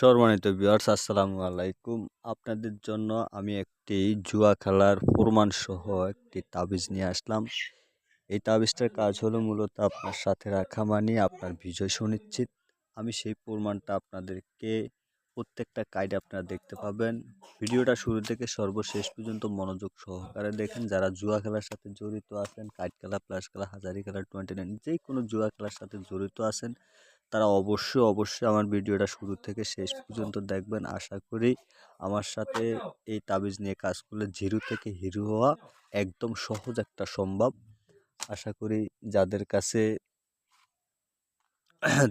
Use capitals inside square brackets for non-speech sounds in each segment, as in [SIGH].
সম্মানিত ভিউয়ার্স আসসালামু আলাইকুম। আপনাদের জন্য আমি একটি জুয়া খেলার প্রমাণ সহ একটি তাবিজ নিয়ে আসলাম। এই তাবিজটার কাজ হলো মূলত আপনার সাথে রাখা মানে আপনার বিজয় সুনিশ্চিত। আমি সেই প্রমাণটা আপনাদেরকে প্রত্যেকটা কাইডে আপনারা দেখতে পাবেন। ভিডিওটা শুরু থেকে সর্বশেষ পর্যন্ত মনোযোগ সহকারে দেখেন। যারা জুয়া খেলার সাথে জড়িত আছেন কাইট খেলা প্লাস খেলা, হাজারি খেলা টোয়েন্টি নাইন যে কোনো জুয়া খেলার সাথে জড়িত আছেন তারা অবশ্যই অবশ্যই আমার ভিডিওটা শুরু থেকে শেষ পর্যন্ত দেখবেন। আশা করি আমার সাথে এই তাবিজ নিয়ে কাজ করলে জিরো থেকে হিরো হওয়া একদম সহজ একটা সম্ভব। আশা করি যাদের কাছে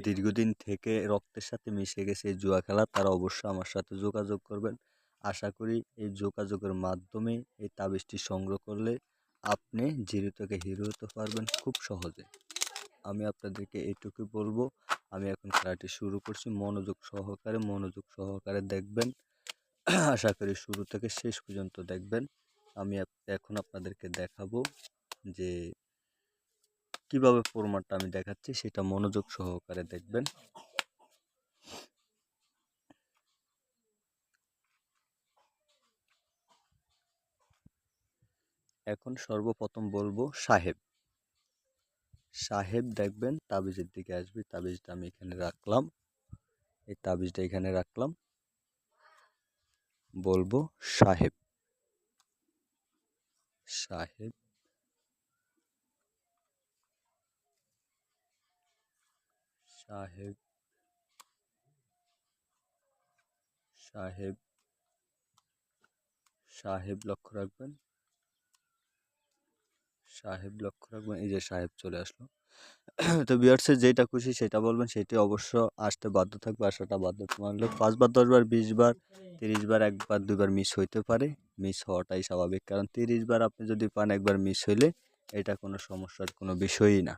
দীর্ঘদিন থেকে রক্তের সাথে মিশে গেছে এই জুয়া খেলা, তারা অবশ্যই আমার সাথে যোগাযোগ করবেন। আশা করি এই যোগাযোগের মাধ্যমে এই তাবিজটি সংগ্রহ করলে আপনি জিরো থেকে হিরো হতে পারবেন খুব সহজে। আমি আপনাদেরকে এইটুকু বলব আমি এখন খেলাটি শুরু করছি। মনোযোগ সহকারে মনোযোগ সহকারে দেখবেন। আশা করি শুরু থেকে শেষ পর্যন্ত দেখবেন। আমি এখন আপনাদেরকে দেখাবো যে কীভাবে ফরম্যাটটা আমি দেখাচ্ছি, সেটা মনোযোগ সহকারে দেখবেন। এখন সর্বপ্রথম বলব সাহেব। সাহেব দেখবেন তাবিজের দিকে আসবে। তাবিজটা আমি এখানে রাখলাম। এই তাবিজটা এখানে রাখলাম। বলব সাহেব। সাহেব। সাহেব। সাহেব। সাহেব লক্ষ্য রাখবেন। সাহেব লক্ষ্য রাখবেন, এই যে সাহেব চলে আসলো। তো বিয়ার্সে যেটা খুশি সেটা বলবেন, সেটি অবশ্য আসতে বাধ্য থাকবে আসাটা বাধ্য মানলে পাঁচবার, দশবার বিশ বার তিরিশ বার একবার দুবার মিস হইতে পারে। মিস হওয়াটাই স্বাভাবিক, কারণ তিরিশ বার আপনি যদি পান একবার মিস হইলে এটা কোনো সমস্যার কোনো বিষয়ই না।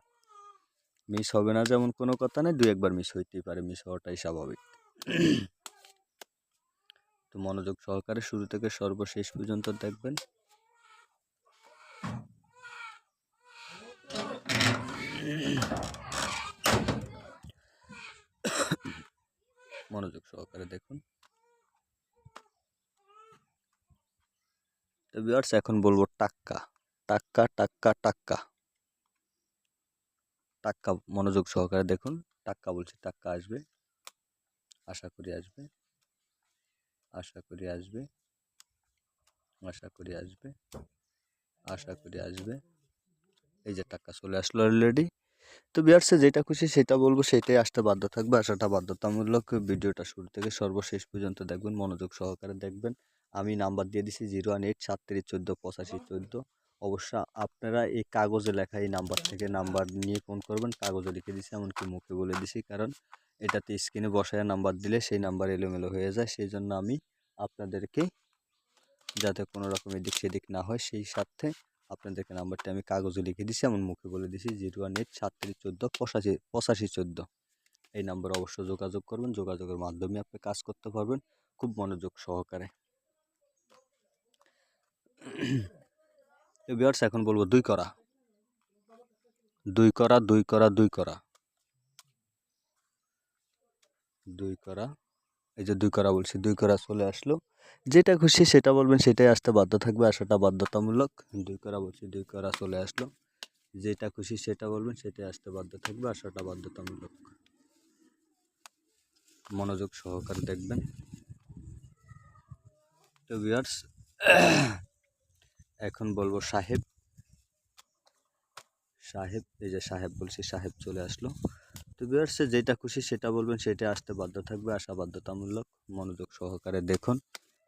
মিস হবে না যেমন কোনো কথা নেই দু একবার মিস হইতেই পারে, মিস হওয়াটাই স্বাভাবিক। তো মনোযোগ সহকারে শুরু থেকে সর্বশেষ পর্যন্ত দেখবেন। মনোযোগ সহকারে দেখুন। তো এখন বলব টাক্কা। টাক্কা টাক্কা টাক্কা। টাক্কা মনোযোগ সহকারে দেখুন। টাক্কা বলছি, টাক্কা আসবে। আশা করি আসবে। আশা করি আসবে। আশা করি আসবে। আশা করি আসবে। এই যে টাকা চলে আসলো অলরেডি তো বিয়ার্সে যেটা খুশি সেটা বলব, সেটাই আসতে বাধ্য থাকবে আসাটা বাধ্যতামূলক ভিডিওটা শুরু থেকে সর্বশেষ পর্যন্ত দেখবেন, মনোযোগ সহকারে দেখবেন। আমি নাম্বার দিয়ে দিছি জিরো ওয়ান এইট সাতত্রিশ চোদ্দ পঁচাশি চোদ্দ। অবশ্য আপনারা এই কাগজে লেখা এই নাম্বার থেকে নাম্বার নিয়ে ফোন করবেন, কাগজে লিখে দিছি, এমনকি মুখে বলে দিছি, কারণ এটাতে স্ক্রিনে বসায় নাম্বার দিলে সেই নাম্বার এলোমেলো হয়ে যায়। সেই জন্য আমি আপনাদেরকে যাতে কোনো রকম এদিক সেদিক না হয়, সেই সাথে আপনাদেরকে নাম্বারটা আমি কাগজে লিখে দিছি, এমন মুখে বলে দিছি, জিরো ওয়ান এইট সাতত্রিশ চোদ্দ পঁচাশি পঁচাশি চোদ্দ। এই নাম্বার অবশ্যই যোগাযোগ করবেন, যোগাযোগের মাধ্যমে আপনি কাজ করতে পারবেন, খুব মনোযোগ সহকারে। বিয়ার্স এখন বলব দুই করা। দুই করা দুই করা দুই করা। দুই করা। এই যে দুই করা বলছি, দুই করা চলে আসলো। যেটা খুশি সেটা বলবেন, সেটাই আসতে বাধ্য থাকবে আসাটা বাধ্যতামূলক। দুই করা বলছি, দুই করা চলে আসলো। যেটা খুশি সেটা বলবেন, সেটাই আসতে বাধ্য থাকবে আসাটা বাধ্যতামূলক। মনোযোগ সহকারে দেখবেন। তো ভিউয়ার্স, এখন বলব সাহেব। সাহেব, এই যে সাহেব বলছি, সাহেব চলে আসলো। তো বিয়ার্সে যেটা খুশি সেটা বলবেন, সেটা আসতে বাধ্য থাকবে। আসা বাধ্যতামূলক মনোযোগ সহকারে দেখুন।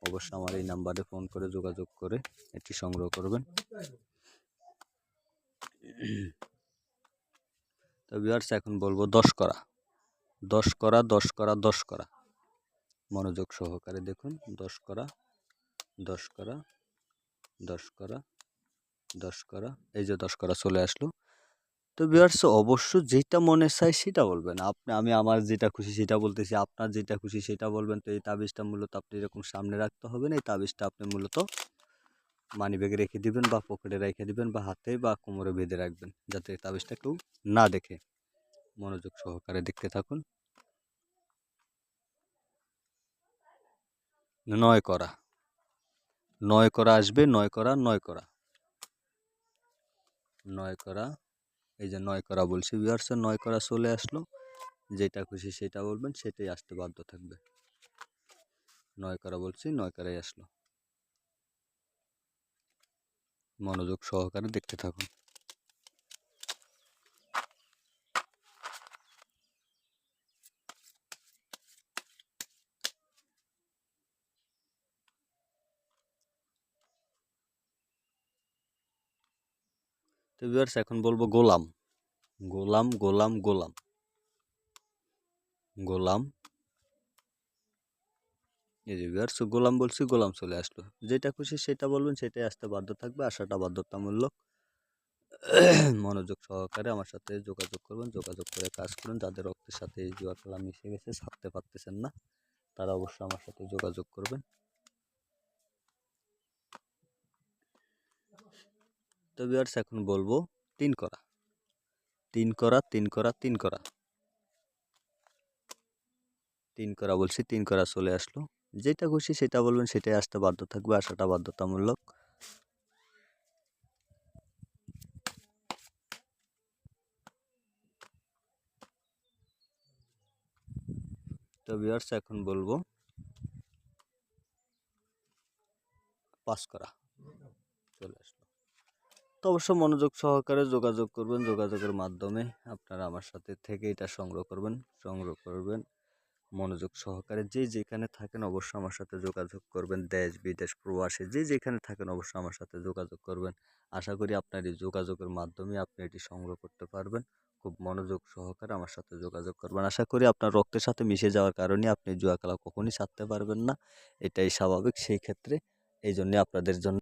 অবশ্যই আমার এই নাম্বারে ফোন করে যোগাযোগ করে এটি সংগ্রহ করবেন। তো বিয়ার্স এখন বলব দশ করা। দশ করা দশ করা দশ করা। মনোযোগ সহকারে দেখুন। দশ করা দশ করা দশ করা দশ করা। এই যে দশ করা চলে আসলো। তো ভিউয়ার্স অবশ্য যেটা মনে চায় সেটা বলবেন। আপনি, আমি আমার যেটা খুশি সেটা বলতেছি, আপনার যেটা খুশি সেটা বলবেন। তো এই তাবিজটা মূলত আপনি এরকম সামনে রাখতে হবে না, এই তাবিজটা আপনি মূলত মানি ব্যাগে রেখে দিবেন বা পকেটে রেখে দিবেন বা হাতে বা কোমরে বেঁধে রাখবেন, যাতে তাবিজটা কেউ না দেখে। মনোযোগ সহকারে দেখতে থাকুন। নয় করা। নয় করা আসবে, নয় করা নয় করা। নয় করা। এই যে নয় করা বলছি ভিউয়ার্সের নয় করা চলে আসলো। যেটা খুশি সেটা বলবেন, সেটাই আসতে বাধ্য থাকবে। নয় করা বলছি, নয় করাই আসলো। মনোযোগ সহকারে দেখতে থাকুন। তো ভিউয়ার্স এখন বলব গোলাম। গোলাম গোলাম গোলাম। গোলাম। এই যে ভিউয়ার্স গোলাম বলছি, গোলাম চলে আসলো। যেটা খুশি সেটা বলবেন, সেটাই আসতে বাধ্য থাকবে আসাটা বাধ্যতামূলক। [COUGHS] মনোযোগ সহকারে আমার সাথে যোগাযোগ করবেন, যোগাযোগ করে কাজ করুন। যাদের রক্তের সাথে এই জুয়া খেলা মিশে গেছে, ছাড়তে পারতেছেন না, তারা অবশ্যই আমার সাথে যোগাযোগ করবেন। তো ভিউয়ার্স এখন বলব তিন করা। তিন করা তিন করা তিন করা। তিন করা বলছি, তিন করা চলে আসলো। যেটা খুশি সেটা বলবেন, সেটাই আসতে বাধ্য থাকবে, আসাটা বাধ্যতামূলক। তো ভিউয়ার্স এখন বলব পাস করা। চলে আসলো। তো অবশ্য মনোযোগ সহকারে যোগাযোগ করবেন, যোগাযোগের মাধ্যমে আপনারা আমার সাথে থেকে এটা সংগ্রহ করবেন সংগ্রহ করবেন। মনোযোগ সহকারে যে যেখানে থাকেন অবশ্যই আমার সাথে যোগাযোগ করবেন। দেশ, বিদেশ, প্রবাসে যে যেখানে থাকেন অবশ্যই আমার সাথে যোগাযোগ করবেন। আশা করি আপনার এই যোগাযোগের মাধ্যমে আপনি এটি সংগ্রহ করতে পারবেন। খুব মনোযোগ সহকারে আমার সাথে যোগাযোগ করবেন। আশা করি আপনার রক্তের সাথে মিশে যাওয়ার কারণে আপনি জুয়া খেলা কখনই ছাড়তে পারবেন না। এটাই স্বাভাবিক। সেই ক্ষেত্রে এই জন্যে আপনাদের জন্য